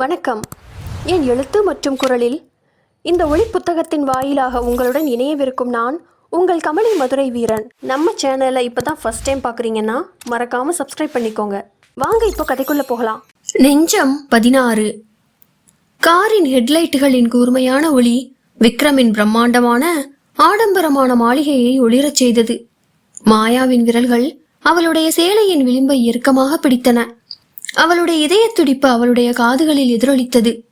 வணக்கம். என் எழுத்து மற்றும் குரலில் இந்த ஒளி புத்தகத்தின் வாயிலாக உங்களுடன் இணையவிருக்கும் நான் உங்கள் கமலி மதுரை வீரன். நம்ம சேனலை இப்போ தான் ஃபஸ்ட் டைம் பார்க்குறீங்கன்னா மறக்காமல் சப்ஸ்கிரைப் பண்ணிக்கோங்க. வாங்க இப்போ கதைக்குள்ளே போகலாம். நெஞ்சம் பதினாறு. காரின் ஹெட்லைட்டுகளின் கூர்மையான ஒளி விக்ரமின் பிரம்மாண்டமான ஆடம்பரமான மாளிகையை ஒளிரச் செய்தது. மாயாவின் விரல்கள் அவளுடைய சேலையின் விளிம்பை இறுக்கமாக பிடித்தன. அவளுடைய இதய துடிப்பு அவளுடைய காதுகளில் எதிரொலித்தது.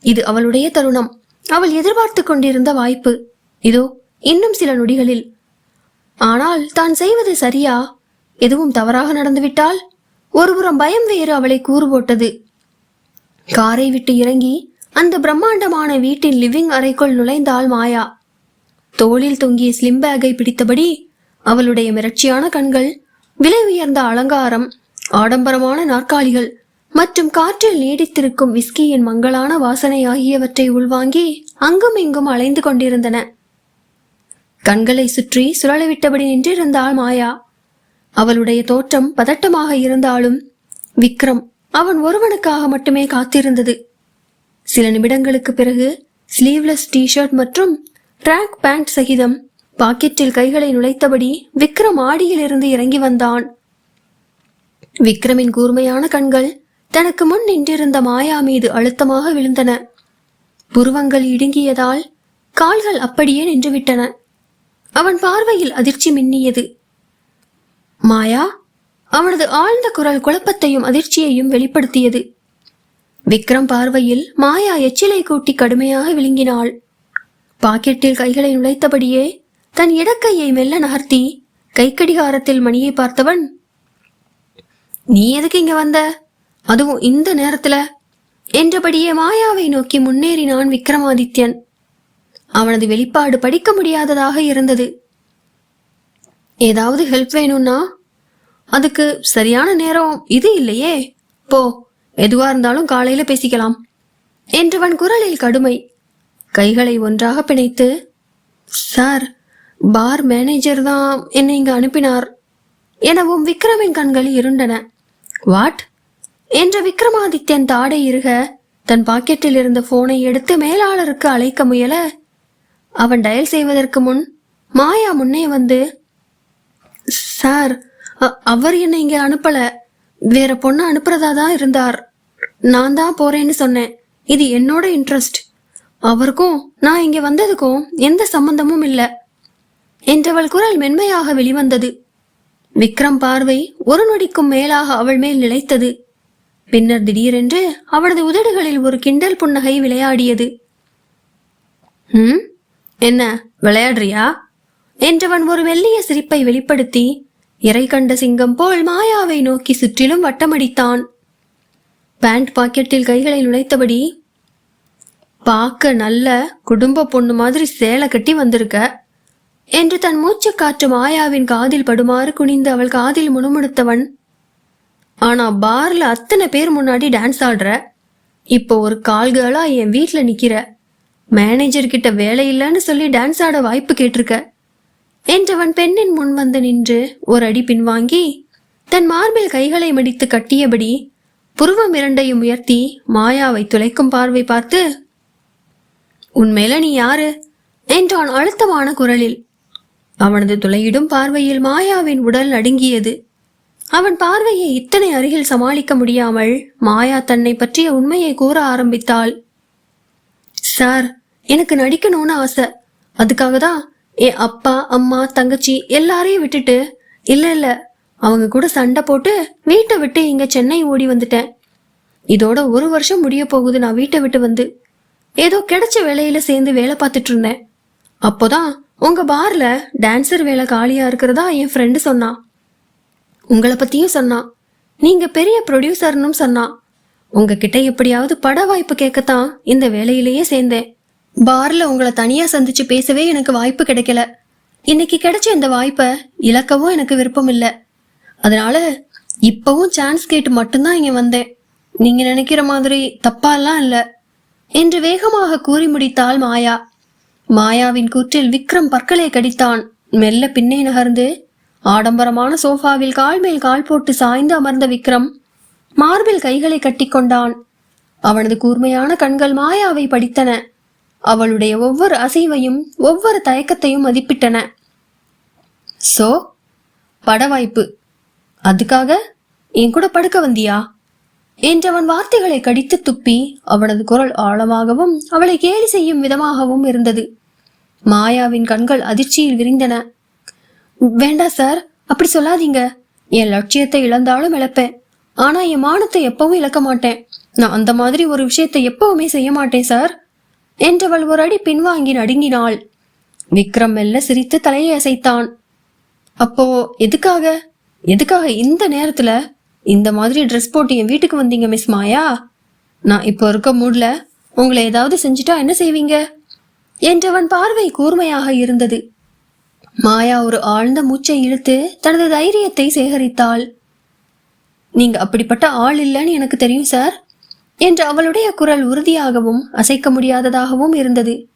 இது அவளுடைய தருணம். அவள் எதிர்பார்த்து கொண்டிருந்த வாய்ப்பு. இதோ இன்னும் சில நொடிகளில். ஆனால் தான் செய்வது சரியா? எதுவும் தவறாக நடந்துவிட்டால்? ஒருபுறம் பயம் வேறு அவளை கூறு போட்டது. காரை விட்டு இறங்கி அந்த பிரம்மாண்டமான வீட்டின் லிவிங் அறைக்குள் நுழைந்தாள் மாயா. தோளில் தொங்கிய ஸ்லிம் பேக்கை பிடித்தபடி அவளுடைய மிரட்சியான கண்கள் விலை உயர்ந்த அலங்காரம் ஆடம்பரமான நாற்காலிகள் மற்றும் காற்றில் நீடித்திருக்கும் விஸ்கியின் மங்களான வாசனை ஆகியவற்றை உள்வாங்கி அங்கும் இங்கும் அலைந்து கொண்டிருந்தன. கண்களை சுற்றி சுழலவிட்டபடி நின்றிருந்தாள் மாயா. அவளுடைய தோற்றம் பதட்டமாக இருந்தாலும் விக்ரம் அவன் ஒருவனுக்காக மட்டுமே காத்திருந்தது. சில நிமிடங்களுக்கு பிறகு ஸ்லீவ்லெஸ் டி-ஷர்ட் மற்றும் ட்ராக் பேண்ட் சகிதம் பாக்கெட்டில் கைகளை நுழைத்தபடி விக்ரம் ஆடியிலிருந்து இறங்கி வந்தான். விக்ரமின் கூர்மையான கண்கள் தனக்கு முன் நின்றிருந்த மாயா மீது அழுத்தமாக விழுந்தன. புருவங்கள் இடுங்கியதால் கால்கள் அப்படியே நின்றுவிட்டன. அவன் பார்வையில் அதிர்ச்சி மின்னியது. மாயா அவனது ஆழ்ந்த குரல் குழப்பத்தையும் அதிர்ச்சியையும் வெளிப்படுத்தியது. விக்ரம் பார்வையில் மாயா எச்சிலை கூட்டி கடுமையாக விழுங்கினாள். பாக்கெட்டில் கைகளை நுழைத்தபடியே தன் இடக்கையை மெல்ல நகர்த்தி கைக்கடிகாரத்தில் மணியை பார்த்தவன் நீ எதுக்கு இங்க வந்த? அதுவும் இந்த நேரத்துல. என்றபடியே மாயாவை நோக்கி முன்னேறினான் விக்ரமாதித்யன். அவனது வெளிப்பாடு படிக்க முடியாததாக இருந்தது. ஏதாவது ஹெல்ப் வேணும்னா? அதுக்கு சரியான நேரம் இது இல்லையே. போ எதுவா இருந்தாலும் காலையில பேசிக்கலாம். என்றவன் குரலில் கடுமை. கைகளை ஒன்றாக பிணைத்து சார் பார் மேனேஜர் தான் என்னை இங்கு அனுப்பினார். எனவும் விக்ரமின் கண்கள் இருண்டன. வாட் என்ற விக்ரமாதித்யன் தாடை இருக தன் பாக்கெட்டில் இருந்த போனை எடுத்து மேலாளருக்கு அழைக்க முயல. அவன் டயல் செய்வதற்கு முன் மாயா முன்னே வந்து சார் அவர் என்னை இங்க அனுப்பல. வேற பொண்ணு அனுப்புறதா தான் இருந்தார். நான் தான் போறேன்னு சொன்னேன். இது என்னோட இன்ட்ரெஸ்ட் அவருக்கும் நான் இங்க வந்ததுக்கும் எந்த சம்பந்தமும் இல்லை. என்றவள் குரல் மென்மையாக வெளிவந்தது. விக்ரம் பார்வை ஒரு நொடிக்கும் மேலாக அவள் மேல் நிலைத்தது. பின்னர் திடீரென்று அவளது உதடுகளில் ஒரு கிண்டல் புன்னகை விளையாடியது. ம்? என்ன விளையாடுறியா? என்றவன் ஒரு மெல்லிய சிரிப்பை வெளிப்படுத்தி இறை கண்ட சிங்கம் போல் மாயாவை நோக்கி சுற்றிலும் வட்டமடித்தான். பேண்ட் பாக்கெட்டில் கைகளை நுழைத்தபடி பார்க்க நல்ல குடும்ப பொண்ணு மாதிரி சேலை கட்டி வந்திருக்க. என்று தன் மூச்சு காற்று மாயாவின் காதில் படுமாறு குனிந்து அவள் காதில் முணுமுணுத்தவன். ஆனா பார்ல அத்தனை பேர் முன்னாடி டான்ஸ் ஆடுற. இப்போ ஒரு கால்களா என் வீட்டில் நிக்கிற. மேனேஜர் கிட்ட வேலை இல்லைன்னு சொல்லி டான்ஸ் ஆட வாய்ப்பு கேட்டிருக்க. என்றவன் பெண்ணின் முன் வந்து நின்று ஒரு அடி பின்வாங்கி தன் மார்பில் கைகளை மடித்து கட்டியபடி புருவம் இரண்டையும் உயர்த்தி மாயாவை துளைக்கும் பார்வை பார்த்து உன்மேல நீ யாரு? என்றான் அழுத்தமான குரலில். அவனது துளையிடும் பார்வையில் மாயாவின் உடல் நடுங்கியது. அவன் பார்வையை இத்தனை அருகில் சமாளிக்க முடியாமல் மாயா தன்னை பற்றிய உண்மையை கூற ஆரம்பித்தாள். சார் எனக்கு நடிக்கணும்னு ஆசை. அதுக்காக தான் என் அப்பா அம்மா தங்கச்சி எல்லாரையும் விட்டுட்டு இல்ல இல்ல. அவங்க கூட சண்டை போட்டு வீட்டை விட்டு இங்க சென்னை ஓடி வந்துட்டேன். இதோட ஒரு வருஷம் முடிய போகுது. நான் வீட்டை விட்டு வந்து ஏதோ கிடைச்ச வேலையில சேர்ந்து வேலை பார்த்துட்டு இருந்தேன். அப்போதான் உங்க பார்ல டான்சர் வேலை காலியா இருக்கிறதா என் ஃப்ரெண்டு சொன்னான் உங்களை பத்தியும் சொன்னான் நீங்க பெரிய ப்ரொடியூசர்னும் சொன்னான் உங்ககிட்ட எப்படியாவது பட வாய்ப்பு கேட்கத்தான் இந்த வேலையிலேயே சேர்ந்தேன். பார்ல உங்களை தனியா சந்திச்சு பேசவே எனக்கு வாய்ப்பு கிடைக்கல. இன்னைக்கு கிடைச்ச இந்த வாய்ப்பை இழக்கவும் எனக்கு விருப்பம் இல்லை அதனால இப்பவும் சான்ஸ் கேட்டு மட்டும்தான் இங்க வந்தேன். நீங்க நினைக்கிற மாதிரி தப்பாலாம் இல்லை. என்று வேகமாக கூறி முடித்தாள் மாயா. மாயாவின் கூற்றில் விக்ரம் பற்களை கடித்தான். மெல்ல பின்னே நகர்ந்து ஆடம்பரமான சோஃபாவில் கால் மேல் கால் போட்டு சாய்ந்து அமர்ந்த விக்ரம் மார்பில் கைகளை கட்டிக்கொண்டான் அவனது கூர்மையான கண்கள் மாயாவை படித்தன. அவளுடைய ஒவ்வொரு அசைவையும் ஒவ்வொரு தயக்கத்தையும் மதிப்பிட்டன. சோ பட வாய்ப்பு அதுக்காக என் கூட படுக்க வந்தியா? என்றவன் வார்த்தைகளை கடித்து துப்பி அவனது குரல் ஆழமாகவும் அவளை கேலி செய்யும் விதமாகவும் இருந்தது. மாயாவின் கண்கள் அதிர்ச்சியில் விரிந்தன. வேண்டாம் சார். அப்படி சொல்லாதீங்க. என் லட்சியத்தை இழந்தாலும் இழப்பேன். ஆனா என் மானத்தை எப்பவும் இழக்க மாட்டேன். நான் அந்த மாதிரி ஒரு விஷயத்தை எப்பவுமே செய்ய மாட்டேன் சார். என்றவள் ஒரு அடி பின்வாங்கி நடுங்கினாள். விக்ரம் மெல்ல சிரித்து தலையை அசைத்தான். அப்போ எதுக்காக? எதுக்காக இந்த நேரத்துல? இந்த மாதிரி ட்ரெஸ் போட்டு என் வீட்டுக்கு வந்தீங்க மிஸ் மாயா? நான் இப்போ இருக்க மூட்ல உங்களை ஏதாவது செஞ்சுட்டா என்ன செய்வீங்க? என்றவன் பார்வை கூர்மையாக இருந்தது. மாயா ஒரு ஆழ்ந்த மூச்சை இழுத்து தனது தைரியத்தை சேகரித்தாள். நீங்க அப்படிப்பட்ட ஆள் இல்லைன்னு எனக்கு தெரியும் சார் என்று அவளுடைய குரல் உறுதியாகவும் அசைக்க முடியாததாகவும் இருந்தது.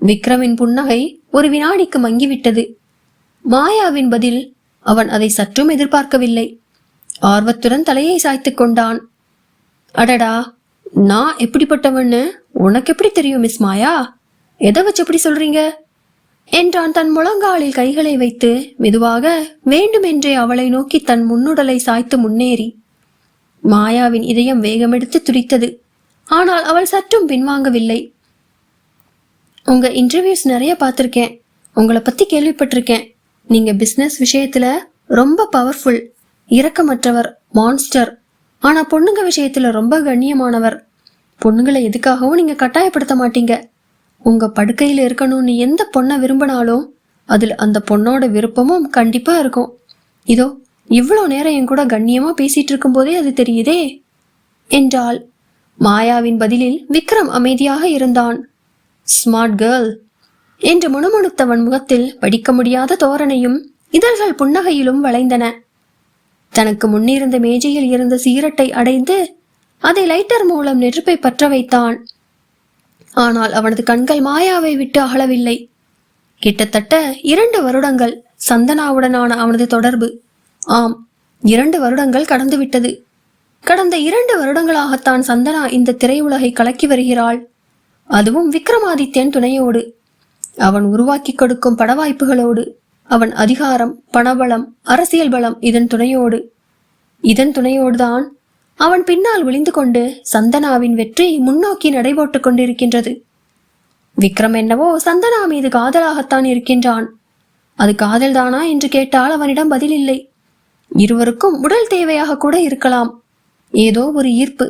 விக்ரமின் புன்னகை ஒரு வினாடிக்கு மங்கிவிட்டது. மாயாவின் பதில் அவன் அதை சற்றும் எதிர்பார்க்கவில்லை. ஆர்வத்துடன் தலையை சாய்த்துக் கொண்டான். அடடா நான் எப்படிப்பட்டவன்னு உனக்கு எப்படி தெரியும் மிஸ் மாயா? எதை வச்சு எப்படி சொல்றீங்க? என்றான் தன் முழங்காலில் கைகளை வைத்து மெதுவாக வேண்டுமென்றே அவளை நோக்கி தன் முன்னுடலை சாய்த்து முன்னேறி. மாயாவின் இதயம் வேகமெடுத்து துடித்தது. ஆனால் அவள் சற்றும் பின்வாங்கவில்லை. உங்க இன்டர்வியூஸ் நிறைய பார்த்துருக்கேன். உங்களை பத்தி கேள்விப்பட்டிருக்கேன். நீங்க பிசினஸ் விஷயத்துல ரொம்ப பவர்ஃபுல் இரக்கமற்றவர் மான்ஸ்டர் ஆனா பொண்ணுங்க விஷயத்துல ரொம்ப கண்ணியமானவர். பொண்ணுங்களை எதுக்காகவும் நீங்க கட்டாயப்படுத்த மாட்டீங்க. உங்க படுக்கையில் இருக்கணும்னு எந்த பொண்ணை விரும்பினாலும் அதில் அந்த பொண்ணோட விருப்பமும் கண்டிப்பா இருக்கும். இதோ இவ்வளோ நேரம் என் கூட கண்ணியமா பேசிட்டு இருக்கும்போதே அது தெரியுதே? என்றாள். மாயாவின் பதிலில் விக்ரம் அமைதியாக இருந்தான். ஸ்மார்ட் கேர்ள் என்று முணுமுணுத்தவன் முகத்தில் படிக்க முடியாத தோரணையும் இதழ்கள் புன்னகையிலும் வளைந்தன. தனக்கு முன்னிருந்த மேஜையில் இருந்த சீரட்டை அடைந்து அதை லைட்டர் மூலம் நெருப்பை பற்ற வைத்தான். ஆனால் அவனது கண்கள் மாயாவை விட்டு அகலவில்லை. கிட்டத்தட்ட இரண்டு வருடங்கள் சந்தனாவுடனான அவனது தொடர்பு. ஆம் இரண்டு வருடங்கள் கடந்துவிட்டது. கடந்த இரண்டு வருடங்களாகத்தான் சந்தனா இந்த திரையுலகை கலக்கி வருகிறாள். அதுவும் விக்ரமாதித்யன் துணையோடு. அவன் உருவாக்கி கொடுக்கும் படவாய்ப்புகளோடு. அவன் அதிகாரம் பணபலம் அரசியல் பலம் இதன் துணையோடு. இதன் துணையோடுதான் அவன் பின்னால் ஒளிந்து கொண்டு சந்தனாவின் வெற்றி முன்னோக்கி நடைபோட்டுக் கொண்டிருக்கின்றது. விக்ரம் என்னவோ சந்தனா மீது காதலாகத்தான் இருக்கின்றான். அது காதல்தானா என்று கேட்டால் அவனிடம் பதில் இல்லை இருவருக்கும் உடல் தேவையாக கூட இருக்கலாம். ஏதோ ஒரு ஈர்ப்பு.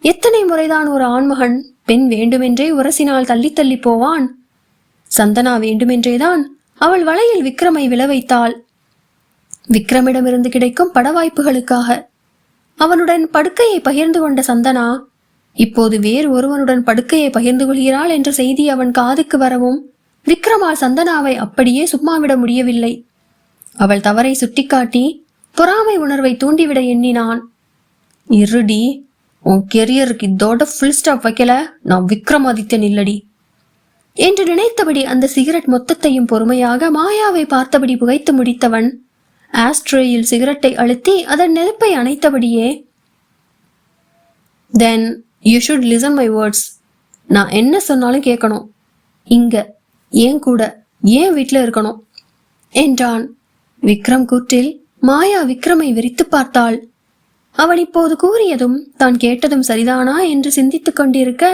எத்தனை முறைதான் ஒரு ஆண்மகன் பெண் வேண்டுமென்றே உரசினால் தள்ளி தள்ளி போவான். சந்தனா வேண்டுமென்றேதான் அவள் வலையில் விக்ரமை விழ வைத்தாள். விக்ரமிடமிருந்து கிடைக்கும் பட வாய்ப்புகளுக்காக அவனுடன் படுக்கையை பகிர்ந்து கொண்ட சந்தனா இப்போது வேறு ஒருவனுடன் படுக்கையை பகிர்ந்து கொள்கிறாள் என்ற செய்தி அவன் காதுக்கு வரவும் விக்ரமால் சந்தனாவை அப்படியே சும்மாவிட முடியவில்லை. அவள் தவறை சுட்டிக்காட்டி பொறாமை உணர்வை தூண்டிவிட எண்ணினான். இருடி உன் கெரியருக்கு இதோட ஃபுல் ஸ்டாப் வைக்கல நான் விக்ரமாதித்யன் இல்லடி. என்று நினைத்தபடி அந்த சிகரெட் மொத்தத்தையும் பொறுமையாக மாயாவை பார்த்தபடி புகைத்து முடித்தவன் ஆஸ்ட்ரேயில் சிகரெட்டை அழுத்தி அதன் நெருப்பை அணைத்தபடியே. Then you should listen my words நான் என்ன சொன்னாலும் கேட்கணும். இங்க ஏன் கூட ஏன் வீட்டில் இருக்கணும். என்றான். விக்ரம் கூற்றில் மாயா விக்ரமை விரித்து பார்த்தாள். அவன் இப்போது கூறியதும் தான் கேட்டதும் சரிதானா என்று சிந்தித்துக் கொண்டிருக்க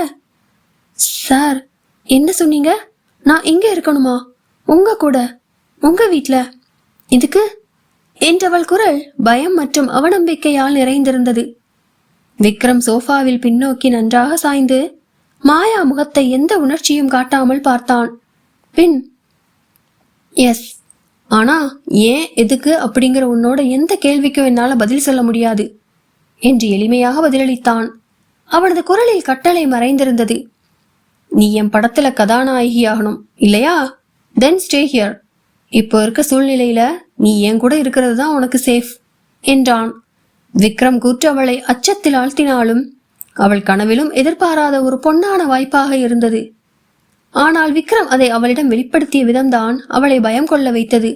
சார் என்ன சொன்னீங்க? நான் இங்க இருக்கணுமா? உங்க கூட உங்க வீட்டில் இதுக்கு என்றவள் குரல் பயம் மற்றும் அவநம்பிக்கையால் நிறைந்திருந்தது. விக்ரம் சோஃபாவில் பின்னோக்கி நன்றாக சாய்ந்து மாயா முகத்தை எந்த உணர்ச்சியும் காட்டாமல் பார்த்தான். பின் எஸ் ஆனா ஏன் எதுக்கு அப்படிங்கிற உன்னோட எந்த கேள்விக்கும் என்னால பதில் சொல்ல முடியாது என்று எளிமையாக பதிலளித்தான். அவனது குரலில் கட்டளை மறைந்திருந்தது. நீ என் படத்துல கதாநாயகியாகணும் இல்லையா? தென் ஸ்டே ஹியர் இப்போ இருக்க சூழ்நிலையில நீ என் கூட இருக்கிறது தான் உனக்கு சேஃப் என்றான். விக்ரம் கூற்று அவளை அச்சத்தில் ஆழ்த்தினாலும் அவள் கனவிலும் எதிர்பாராத ஒரு பொன்னான வாய்ப்பாக இருந்தது. ஆனால் விக்ரம் அதை அவளிடம் வெளிப்படுத்திய விதம்தான் அவளை பயம் கொள்ள வைத்தது.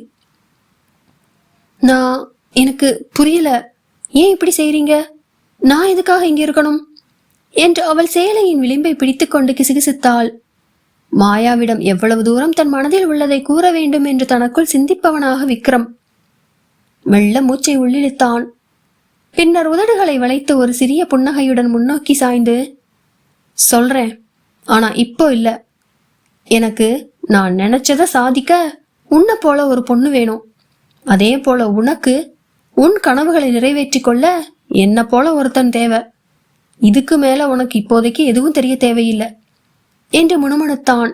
நான் எனக்கு புரியல. ஏன் இப்படி செய்றீங்க? நான் எதுக்காக இங்கே இருக்கணும்? என்று அவள் சேலையின் விளிம்பை பிடித்துக்கொண்டு கிசுகிசுத்தாள். மாயாவிடம் எவ்வளவு தூரம் தன் மனதில் உள்ளதை கூற வேண்டும் என்று தனக்குள் சிந்திப்பவனாக விக்ரம். மெல்ல மூச்சை உள்ளிழுத்தான். பின்னர் உதடுகளை வளைத்து ஒரு சிறிய புன்னகையுடன் முன்னோக்கி சாய்ந்து சொல்றேன் ஆனா இப்போ இல்ல. எனக்கு நான் நினைச்சத சாதிக்க உன்னை போல ஒரு பொண்ணு வேணும். அதே போல உனக்கு உன் கனவுகளை நிறைவேற்றிக் கொள்ள என்ன போல ஒருத்தன் தேவை. இதுக்கு மேல உனக்கு இப்போதைக்கு எதுவும் தெரிய தேவையில்லை. என்று முணுமுணுத்தான்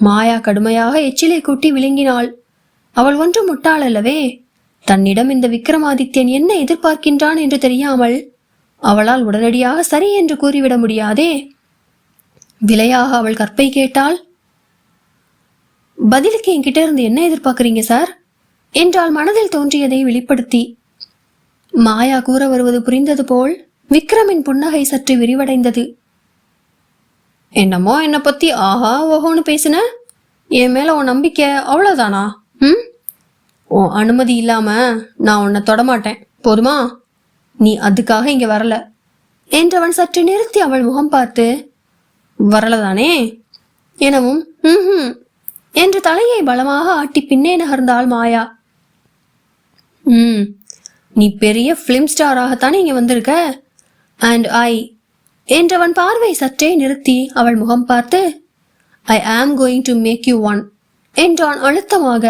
மாயா கடுமையாக எச்சிலை கூட்டி விழுங்கினாள். அவள் ஒன்றும் முட்டாள் அல்லவே. தன்னிடம் இந்த விக்ரமாதித்யன் என்ன எதிர்பார்க்கின்றான் என்று தெரியாமல் அவளால் உடனடியாக சரி என்று கூறிவிட முடியாதே. விலையாக அவள் கற்பை கேட்டாள். பதிலுக்கு என்கிட்ட இருந்து என்ன எதிர்பார்க்கறீங்க சார்? என்றால் மனதில் தோன்றியதை வெளிப்படுத்தி. மாயா கூற வருவது புரிந்தது போல் விக்ரமின் புன்னகை சற்று விரிவடைந்தது. என்னமோ என்னை பற்றி ஆஹா ஓஹோன்னு பேசின? என் மேலே உன் நம்பிக்கை அவ்வளோதானா ம்? உன் அனுமதி இல்லாமல் நான் உன்னை தொடமாட்டேன் போதுமா? நீ அதுக்காக இங்கே வரல. என்றவன் சற்று நிறுத்தி அவள் முகம் பார்த்து வரலதானே? எனவும் ம் என்று தலையை பலமாக ஆட்டி பின்னே நகர்ந்தாள் மாயா. ம் நீ பெரிய ஃபிலிம் ஸ்டாராகத்தானே இங்கே வந்திருக்க? அண்ட் ஐ என்றவன் பார்வை சற்றே நிறுத்தி அவள் முகம் பார்த்து I am going to make you won என்றான் அழுத்தமாக.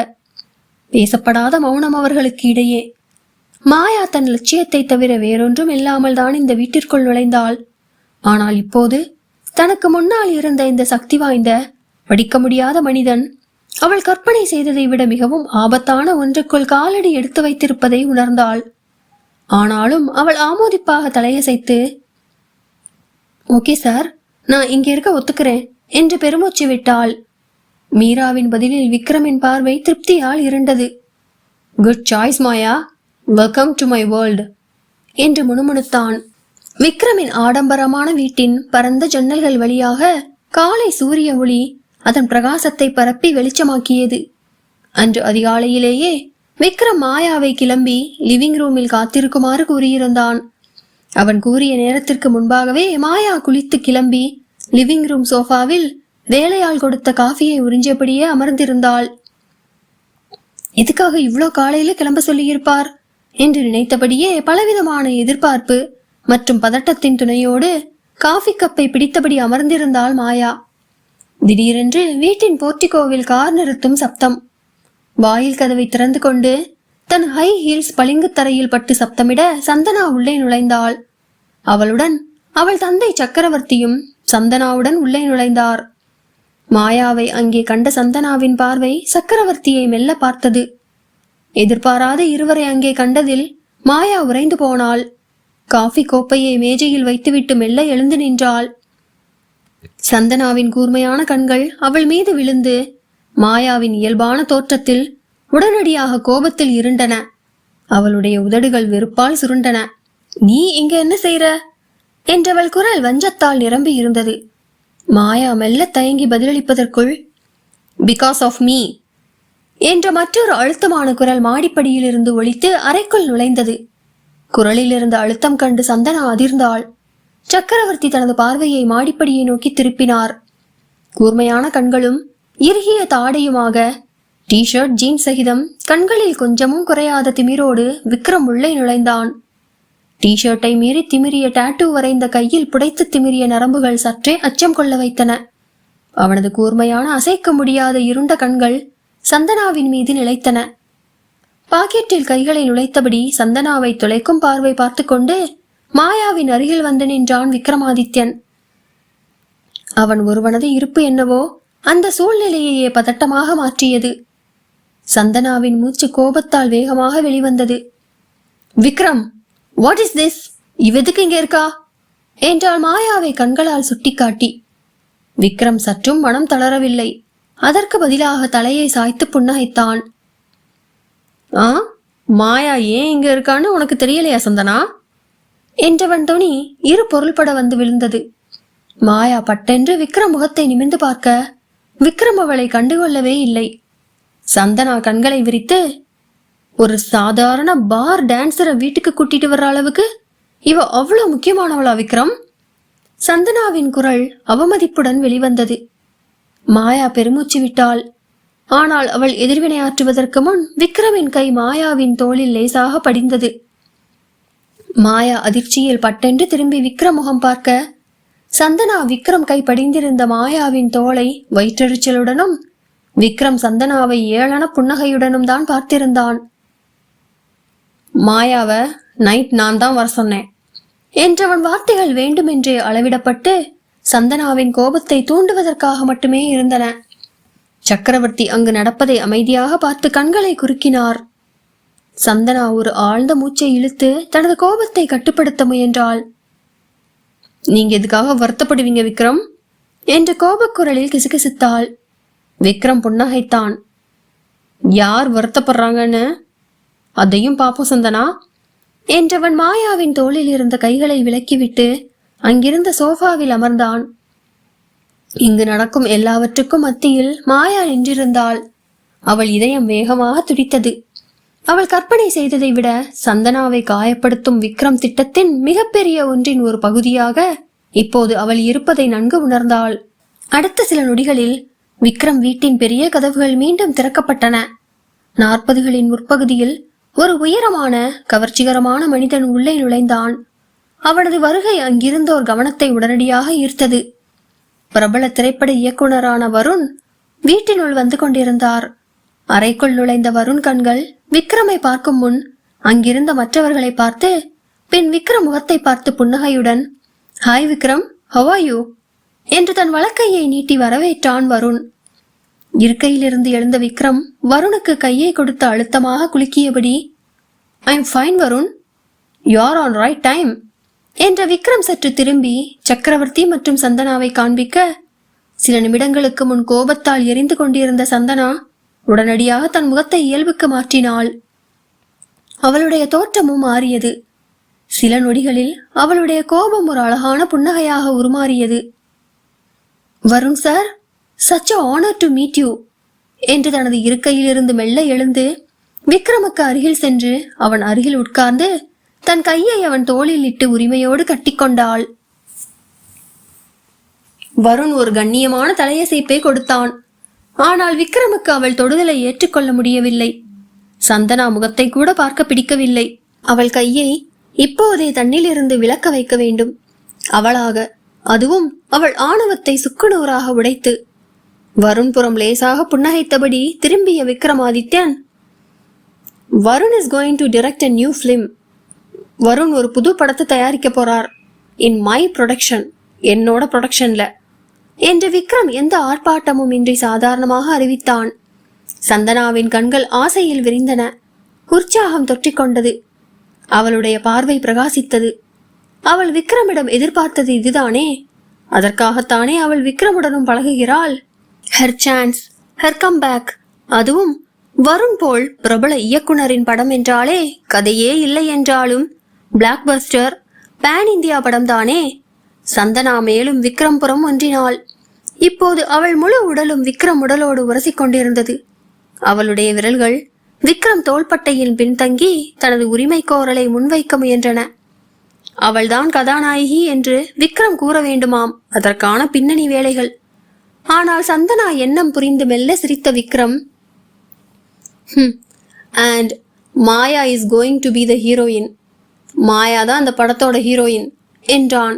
பேசப்படாத மௌனம் அவர்களுக்கு இடையே. மாயா தன் லட்சியத்தை தவிர வேறொன்றும் இல்லாமல் தான் இந்த வீட்டிற்குள் நுழைந்தாள். ஆனால் இப்போது தனக்கு முன்னால் இருந்த இந்த சக்தி வாய்ந்த படிக்க முடியாத மனிதன் அவள் கற்பனை செய்ததை விட மிகவும் ஆபத்தான ஒன்றுக்குள் காலடி எடுத்து வைத்திருப்பதை உணர்ந்தாள். ஆனாலும் அவள் ஆமோதிப்பாக தலையசைத்து ஓகே சார் நான் இங்கே இருக்க ஒத்துக்கிறேன் என்று பெருமூச்சு விட்டாள். மீராவின் பதிலில் விக்ரமின் பார்வை திருப்தியால் இருண்டது. Good choice Maya. Welcome to my world என்று முணுமுணுத்தான். விக்ரமின் ஆடம்பரமான வீட்டின் பரந்த ஜன்னல்கள் வழியாக காலை சூரிய ஒளி அதன் பிரகாசத்தை பரப்பி வெளிச்சமாக்கியது. அன்று அதிகாலையிலேயே விக்ரம் மாயாவை கிளம்பி லிவிங் ரூமில் காத்திருக்குமாறு கூறியிருந்தான். அவன் கூறிய நேரத்திற்கு முன்பாகவே மாயா குளித்து கிளம்பி லிவிங் ரூம் சோஃபாவில் வேலையாள் கொடுத்த காஃபியை உறிஞ்சபடியே அமர்ந்திருந்தாள். எதுக்காக இவ்வளோ காலையில கிளம்ப சொல்லியிருப்பார்? என்று நினைத்தபடியே பலவிதமான எதிர்பார்ப்பு மற்றும் பதட்டத்தின் துணையோடு காஃபி கப்பை பிடித்தபடி அமர்ந்திருந்தாள் மாயா. திடீரென்று வீட்டின் போர்ட்டிகோவில் கார் நிறுத்தும் சப்தம். வாயில் கதவை திறந்து கொண்டு தன் ஹை ஹீல்ஸ் பளிங்கு தரையில் பட்டு சப்தமிட சந்தனா உள்ளே நுழைந்தாள். அவளுடன் அவள் தந்தை சக்கரவர்த்தியும் சந்தனாவுடன் உள்ளே நுழைந்தார். மாயாவை அங்கே கண்ட சந்தனாவின் பார்வை சக்கரவர்த்தியை மெல்ல பார்த்தது. எதிர்பாராத இருவரை அங்கே கண்டதில் மாயா உறைந்து போனாள். காஃபி கோப்பையை மேஜையில் வைத்துவிட்டு மெல்ல எழுந்து நின்றாள். சந்தனாவின் கூர்மையான கண்கள் அவள் மீது விழுந்து மாயாவின் இயல்பான தோற்றத்தில் உடனடியாக கோபத்தில் இருண்டன. அவளுடைய உதடுகள் வெறுப்பால் சுருண்டன. நீ இங்க என்ன செய்ற? என்றவள் குரல் வஞ்சத்தால் நிரம்பி இருந்தது. மாயா மெல்ல தயங்கி பதிலளிப்பதற்குள் பிகாஸ் ஆஃப் மீ என்ற மற்றொரு அழுத்தமான குரல் மாடிப்படியில் இருந்து ஒழித்து அறைக்குள் நுழைந்தது. குரலில் இருந்த அழுத்தம் கண்டு சந்தனா அதிர்ந்தாள். சக்கரவர்த்தி தனது பார்வையை மாடிப்படியை நோக்கி திருப்பினார். கூர்மையான கண்களும் இறுகிய தாடையுமாக டி ஷர்ட் ஜீன்ஸ் சகிதம் கண்களில் கொஞ்சமும் குறையாத திமிரோடு விக்ரம் உள்ளே நுழைந்தான். டி ஷர்ட்டை மீறி திமிரிய டாட்டூ வரைந்த கையில் புடைத்து திமிரிய நரம்புகள் சற்றே அச்சம் கொள்ள வைத்தன. அவனது கூர்மையான அசைக்க முடியாத இருண்ட கண்கள் சந்தனாவின் மீது நிலைத்தன. பாக்கெட்டில் கைகளை நுழைத்தபடி சந்தனாவை துளைக்கும் பார்வை பார்த்து கொண்டு மாயாவின் அருகில் வந்து நின்றான் விக்ரமாதித்யன். அவன் ஒருவனது இருப்பு என்னவோ அந்த சூழ்நிலையையே பதட்டமாக மாற்றியது. சந்தனாவின் மூச்சு கோபத்தால் வேகமாக வெளிவந்தது. விக்ரம் வாட் இஸ் திஸ் இவதுக்கு இங்க இருக்கா? என்றால் மாயாவை கண்களால் சுட்டிக்காட்டி. விக்ரம் சற்றும் மனம் தளரவில்லை. அதற்கு பதிலாக தலையை சாய்த்து புன்னகைத்தான். ஆ? மாயா ஏன் இங்க இருக்கான்னு உனக்கு தெரியலையா சந்தனா? என்றவன் துணி இரு பொருள்பட வந்து விழுந்தது. மாயா பட்டென்று விக்ரம் முகத்தை நிமிர்ந்து பார்க்க விக்ரம் அவளை கண்டுகொள்ளவே இல்லை. சந்தனா கண்களை விரித்து ஒரு சாதாரண பார் டான்ஸரை வீட்டுக்கு கூட்டிட்டு வர்ற அளவுக்கு இவ அவ்வளோ முக்கியமானவளா விக்ரம்? சந்தனாவின் குரல் அவமதிப்புடன் வெளிவந்தது. மாயா பெருமூச்சு விட்டாள். ஆனால் அவள் எதிர்வினையாற்றுவதற்கு முன் விக்ரமின் கை மாயாவின் தோளில் லேசாக படிந்தது. மாயா அதிர்ச்சியில் பட்டென்று திரும்பி விக்ரம் முகம் பார்க்க சந்தனா விக்ரம் கை படிந்திருந்த மாயாவின் தோளை வயிற்றெரிச்சலுடனும் விக்ரம் சந்தனாவை ஏளன புன்னகையுடனும் தான் பார்த்திருந்தான் மாயாவ நைட் நான் தான் வர சொன்னேன். என்றவன் வார்த்தைகள் வேண்டுமென்றே அளவிடப்பட்டு சந்தனாவின் கோபத்தை தூண்டுவதற்காக மட்டுமே இருந்தன. சக்கரவர்த்தி அங்கு நடப்பதை அமைதியாக பார்த்து கண்களை குறுக்கினார். சந்தனா ஒரு ஆழ்ந்த மூச்சை இழுத்து தனது கோபத்தை கட்டுப்படுத்த முயன்றாள். நீங்க எதுக்காக வருத்தப்படுவீங்க விக்ரம்? என்ற கோபக்குரலில் கிசுகிசுத்தாள். விக்ரம் புன்னகைத்தான். யார் வருத்தப்படுறாங்கன்னு? அதையும் பாப்போம் சந்தனா. என்றவன் மாயாவின் தோளில் இருந்த கைகளை விலக்கிவிட்டு அங்கிருந்த சோஃபாவில் அமர்ந்தான். இங்கு நடக்கும் எல்லாவற்றுக்கும் மத்தியில் மாயா நின்றிருந்தாள். அவள் இதயம் வேகமாக துடித்தது. அவள் கற்பனை செய்ததை விட சந்தனாவை காயப்படுத்தும் விக்ரம் திட்டத்தின் மிகப்பெரிய ஒன்றின் ஒரு பகுதியாக இப்போது அவள் இருப்பதை நன்கு உணர்ந்தாள். அடுத்த சில நொடிகளில் விக்ரம் வீட்டின் பெரிய கதவுகள் மீண்டும் திறக்கப்பட்டன. நாற்பதுகளின் முற்பகுதியில் ஒரு உயரமான கவர்ச்சிகரமான மனிதன் உள்ளே நுழைந்தான். அவனது வருகை அங்கிருந்தோர் கவனத்தை உடனடியாக ஈர்த்தது. பிரபல திரைப்பட இயக்குனரான வருண் வீட்டினுள் வந்து கொண்டிருந்தார். அறைக்குள் நுழைந்த வருண் கண்கள் விக்ரமை பார்க்கும் முன் அங்கிருந்த மற்றவர்களை பார்த்து பின் விக்ரம் முகத்தை பார்த்து புன்னகையுடன் hi Vikram. How are you என்று தன் வழக்கையை நீட்டி வரவேற்றான் வருண். இருக்கையிலிருந்து எழுந்த விக்ரம் வருணுக்கு கையை கொடுத்து அழுத்தமாக குலுக்கியபடி I am fine Varun. You are on right time என்ற விக்ரம் சற்று திரும்பி சக்கரவர்த்தி மற்றும் சந்தனாவை காண்பிக்க சில நிமிடங்களுக்கு முன் கோபத்தால் எரிந்து கொண்டிருந்த சந்தனா உடனடியாக தன் முகத்தை இயல்புக்கு மாற்றினாள். அவளுடைய தோற்றமும் மாறியது. சில நொடிகளில் அவளுடைய கோபம் ஒரு அழகான புன்னகையாக உருமாறியது. Varun sir such honour to meet you என்று தனது இருக்கையிலிருந்து மெல்ல எழுந்து விக்ரமுக்கு அருகில் சென்று அவன் அருகில் உட்கார்ந்து தன் கையை அவன் தோளில் இட்டு உரிமையோடு கட்டிக்கொண்டாள் வருண் ஒரு கண்ணியமான தலையசைப்பை கொடுத்தான். ஆனால் விக்ரமுக்கு அவள் தொடுதலை ஏற்றுக்கொள்ள முடியவில்லை. சந்தனா முகத்தை கூட பார்க்க பிடிக்கவில்லை. அவள் கையை இப்போதே தன்னிலிருந்து விலக்க வைக்க வேண்டும். அவளாக அதுவும் அவள் ஆணவத்தை சுக்குநூறாக உடைத்து. வருண்புறம் லேசாக புன்னகைத்தபடி திரும்பிய Vikramadityan Varun is going to direct a new film Varun ஒரு புது படத்தை தயாரிக்க போறார். இன் மை ப்ரொடக்ஷன் என்னோட ப்ரொடக்ஷன்ல என்று விக்ரம் எந்த ஆர்ப்பாட்டமும் இன்றி சாதாரணமாக அறிவித்தான். சந்தனாவின் கண்கள் ஆசையில் விரிந்தன. உற்சாகம் தொற்றிக்கொண்டது. அவளுடைய பார்வை பிரகாசித்தது. அவள் விக்ரமிடம் எதிர்பார்த்தது இதுதானே? அதற்காகத்தானே அவள் விக்ரமுடனும் பழகுகிறாள்? Her chance her come back அதுவும் வருண் போல் பிரபல இயக்குனரின் படம் என்றாலே கதையே இல்லை என்றாலும் பிளாக் பஸ்டர் பேன் இந்தியா படம் தானே சந்தனா மேலும் விக்ரம்புறம் ஒன்றினாள். இப்போது அவள் முழு உடலும் விக்ரம் உடலோடு உரசிக் கொண்டிருந்தது அவளுடைய விரல்கள் விக்ரம் தோள்பட்டையின் பின்தங்கி தனது உரிமை கோரலை முன்வைக்க முயன்றன. அவள்தான் கதாநாயகி என்று விக்ரம் கூற வேண்டுமாம். அதற்கான பின்னணி வேலைகள். ஆனால் சந்தனா எண்ணம் புரிந்து மெல்ல சிரித்த Vikram and Maya is going to be the heroine Maya தான் அந்த படத்தோட ஹீரோயின் என்றான்.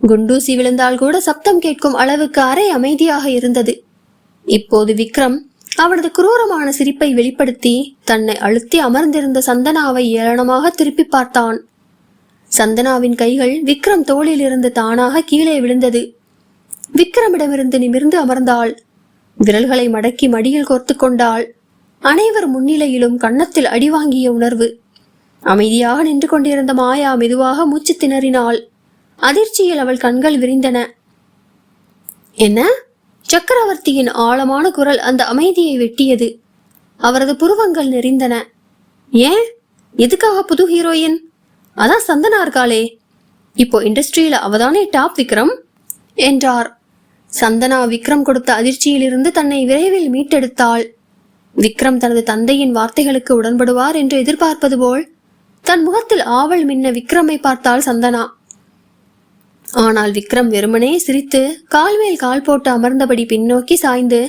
குண்டூசி விழுந்தால் கூட சப்தம் கேட்கும் அளவுக்கு அரை அமைதியாக இருந்தது. இப்போது விக்ரம் அவனது குரூரமான சிரிப்பை வெளிப்படுத்தி தன்னை அழுத்தி அமர்ந்திருந்த சந்தனாவை ஏளனமாக திருப்பி பார்த்தான். சந்தனாவின் கைகள் விக்ரம் தோளில் இருந்து தானாக கீழே விழுந்தது. விக்ரமிடமிருந்து நிமிர்ந்து அமர்ந்தாள். விரல்களை மடக்கி மடியில் கோர்த்து கொண்டாள். அனைவர் முன்னிலையிலும் கன்னத்தில் அடிவாங்கிய உணர்வு. அமைதியாக நின்று கொண்டிருந்த மாயா மெதுவாக மூச்சு திணறினாள். அதிர்ச்சியில் அவள் கண்கள் விரிந்தன. என்ன? சக்கரவர்த்தியின் ஆழமான குரல் அந்த அமைதியை வெட்டியது. அவரது புருவங்கள் நெறிந்தன. ஏன்? எதுக்காக புது ஹீரோயின்? அதான் சந்தனா இருக்காளே இப்போ இண்டஸ்ட்ரியில அவதானே டாப் விக்ரம்? என்றார். சந்தனா விக்ரம் கொடுத்த அதிர்ச்சியிலிருந்து தன்னை விரைவில் மீட்டெடுத்தாள். விக்ரம் தனது தந்தையின் வார்த்தைகளுக்கு உடன்படுவார் என்று எதிர்பார்ப்பது போல் தன் முகத்தில் ஆவல் மின்ன விக்ரமை பார்த்தாள் சந்தனா. ஆனால் விக்ரம் வெறுமனே சிரித்து கால் மேல் கால் போட்டு அமர்ந்தபடி பின்னோக்கி சாய்ந்து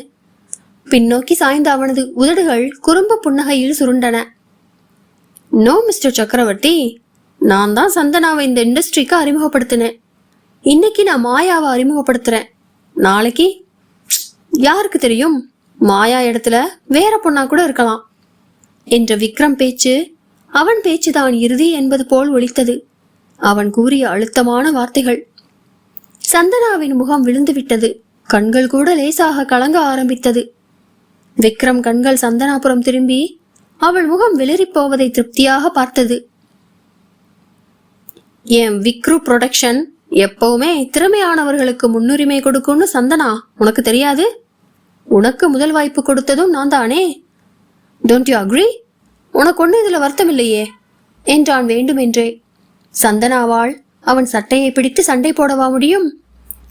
பின்னோக்கி சாய்ந்த அவனது உதடுகள் குறும்பு புன்னகையில் சுருண்டன. நோ மிஸ்டர் சக்கரவர்த்தி நான் தான் சந்தனாவை இந்த இண்டஸ்ட்ரிக்கு அறிமுகப்படுத்தினேன். இன்னைக்கு நான் மாயாவை அறிமுகப்படுத்துறேன். நாளைக்கு யாருக்கு தெரியும்? மாயா இடத்துல வேற பொண்ணா கூட இருக்கலாம். என்ற விக்ரம் பேச்சு அவன் பேச்சு தான் இறுதி என்பது போல் ஒலித்தது. அவன் கூறிய அழுத்தமான வார்த்தைகள். சந்தனாவின் முகம் விழுந்து விட்டது. கண்கள் கூட லேசாக கலங்க ஆரம்பித்தது. விக்ரம் கண்கள் சந்தனாபுரம் திரும்பி அவள் முகம் வெளிரிப் போவதை திருப்தியாக பார்த்தது. என் விக்ரு ப்ரொடக்ஷன் எப்பவுமே திறமையானவர்களுக்கு முன்னுரிமை கொடுக்கும்னு சந்தனா உனக்கு தெரியாது? உனக்கு முதல் வாய்ப்பு கொடுத்ததும் நான் தானே? டோன்ட் யூ அக்ரி உனக்கு ஒன்று இதில் வருத்தம் இல்லையே? என்றான் வேண்டுமென்றே. சந்தனாவாள் அவன் சட்டையை பிடித்து சண்டை போடவா முடியும்?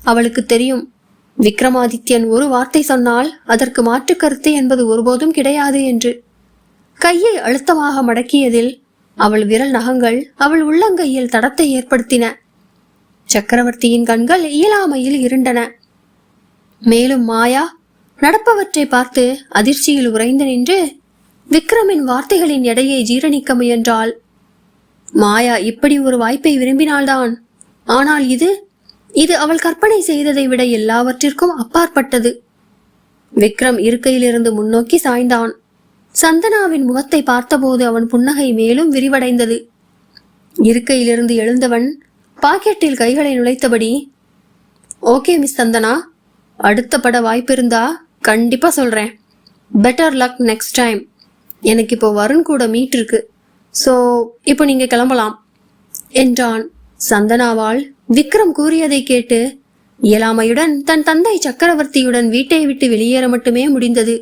அவளுக்கு தெரியும். விக்ரமாதித்யன் ஒரு வார்த்தை சொன்னால் அதற்கு மாற்று கருத்து என்பது ஒருபோதும் கிடையாது என்று. கையை அழுத்தமாக மடக்கியதில் அவள் விரல் நகங்கள் அவள் உள்ளங்கையில் தடத்தை ஏற்படுத்தின. சக்கரவர்த்தியின் கண்கள் இயலாமையில் இருண்டன. மேலும் மாயா நடப்பவற்றை பார்த்து அதிர்ச்சியில் உறைந்து நின்று விக்ரமின் வார்த்தைகளின் எடையை ஜீரணிக்க முயன்றாள். மாயா இப்படி ஒரு வாய்ப்பை விரும்பினால்தான். ஆனால் இது இது அவள் கற்பனை செய்ததை விட எல்லாவற்றிற்கும் அப்பாற்பட்டது. விக்ரம் இருக்கையிலிருந்து முன்னோக்கி சாய்ந்தான். சந்தனாவின் முகத்தை பார்த்தபோது அவன் புன்னகை மேலும் விரிவடைந்தது. இருக்கையிலிருந்து எழுந்தவன் பாக்கெட்டில் கைகளை நுழைத்தபடி ஓகே மிஸ் சந்தனா அடுத்த பட வாய்ப்பு இருந்தா கண்டிப்பா சொல்றேன். பெட்டர் லக் நெக்ஸ்ட் டைம் எனக்கு இப்போ வருண் கூட மீட் இருக்கு. ஸோ இப்போ நீங்க கிளம்பலாம் என்றான் சந்தனாவால் விக்ரம் கூறியதை கேட்டு இயலாமையுடன் தன் தந்தை சக்கரவர்த்தியுடன் வீட்டை விட்டு வெளியேற மட்டுமே முடிந்தது.